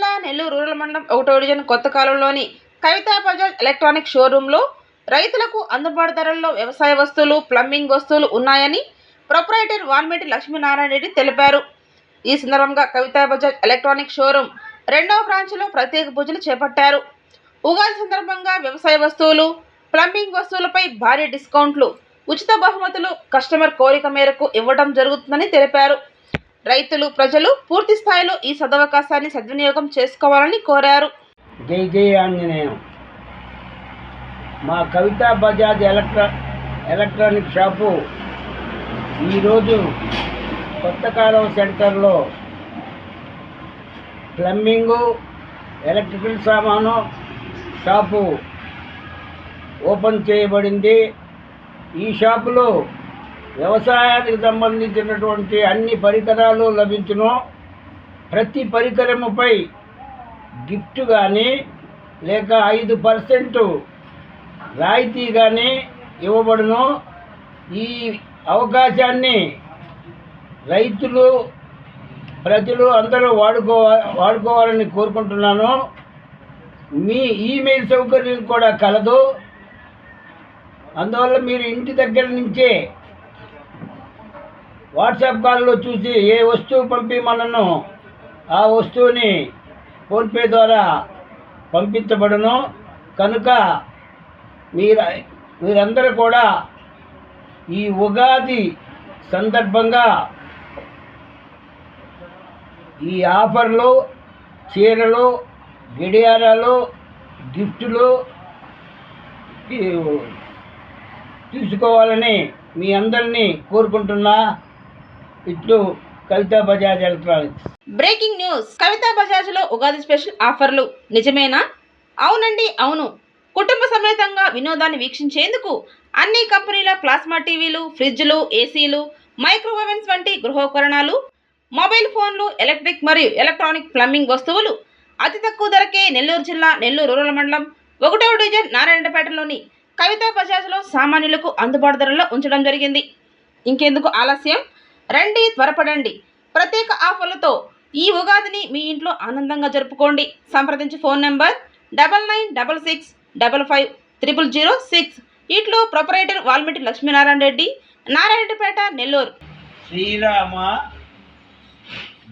నెల్లూరు జిల్లా నెల్లూరు రూరల్ మండలం ఒకటో డివిజన్ కొత్త కాలంలోని కవితా బజాజ్ ఎలక్ట్రానిక్ షోరూంలో రైతులకు అందుబాటు ధరల్లో వ్యవసాయ వస్తువులు ప్లంబింగ్ వస్తువులు ఉన్నాయని ప్రొపరైటర్ వాల్మీటి లక్ష్మీనారాయణ రెడ్డి తెలిపారు. ఈ సందర్భంగా కవితా బజాజ్ ఎలక్ట్రానిక్ షోరూం రెండవ బ్రాంచ్లో ప్రత్యేక పూజలు చేపట్టారు. ఉగాది సందర్భంగా వ్యవసాయ వస్తువులు ప్లంబింగ్ వస్తువులపై భారీ డిస్కౌంట్లు ఉచిత బహుమతులు కస్టమర్ కోరిక మేరకు ఇవ్వడం జరుగుతుందని తెలిపారు. రైతులు ప్రజలు పూర్తి స్థాయిలో ఈ సదవకాశాన్ని సద్వినియోగం చేసుకోవాలని కోరారు. జై జై ఆంజనేయం. మా Kavitha Bajaj electra electronic shop ఈరోజు కొత్త కాలువ సెంటర్లో ప్లంబింగు ఎలక్ట్రికల్ సామాను షాపు ఓపెన్ చేయబడింది. ఈ షాపులో వ్యవసాయానికి సంబంధించినటువంటి అన్ని పరికరాలు లభించును. ప్రతి పరికరముపై గిఫ్ట్ కానీ లేక ఐదు పర్సెంట్ రాయితీ కానీ ఇవ్వబడును. ఈ అవకాశాన్ని రైతులు ప్రజలు అందరూ వాడుకో వాడుకోవాలని కోరుకుంటున్నాను. మీ ఈమెయిల్ సౌకర్యం కూడా కలదు. అందువల్ల మీరు ఇంటి దగ్గర నుంచే వాట్సాప్ కాల్లో చూసి ఏ వస్తువు పంపించమనను ఆ వస్తువుని ఫోన్పే ద్వారా పంపించబడను. కనుక మీరు మీరందరూ కూడా ఈ ఉగాది సందర్భంగా ఈ ఆఫర్లు చీరలు గడియారాలు గిఫ్టులు తీసుకోవాలని మీ అందరినీ కోరుకుంటున్నా. ఇట్లు Kavitha Bajaj electronics. Breaking news. Kavitha బజాజ్లో Ugadi special ఆఫర్లు. నిజమేనా? అవునండి అవును. కుటుంబ సమేతంగా వినోదాన్ని వీక్షించేందుకు అన్ని కంపెనీల ప్లాస్మా టీవీలు ఫ్రిడ్జ్లు ఏసీలు మైక్రోవేవెన్స్ వంటి గృహోపకరణాలు మొబైల్ ఫోన్లు ఎలక్ట్రిక్ మరియు ఎలక్ట్రానిక్ ప్లంబింగ్ వస్తువులు అతి తక్కువ ధరకే నెల్లూరు జిల్లా నెల్లూరు రూరల్ మండలం ఒకటవ డివిజన్ నారాయణపేటలోని కవితా బజాజ్లో సామాన్యులకు అందుబాటు ధరలో ఉంచడం జరిగింది. ఇంకెందుకు ఆలస్యం? రండి త్వరపడండి. ప్రత్యేక ఆఫర్లతో ఈ ఉగాదిని మీ ఇంట్లో ఆనందంగా జరుపుకోండి. సంప్రదించి phone number double nine double six double five triple zero six. ఇట్లో ప్రొపరేటర్ వాల్మీటి లక్ష్మీనారాయణ రెడ్డి నారాయణపేట నెల్లూరు. శ్రీరామ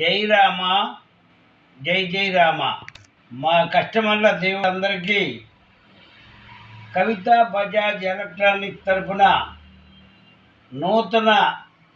జై రామ జై జై రామ మా కస్టమర్ల దేవులందరికీ కవిత బజాజ్ ఎలక్ట్రానిక్ తరఫున నూతన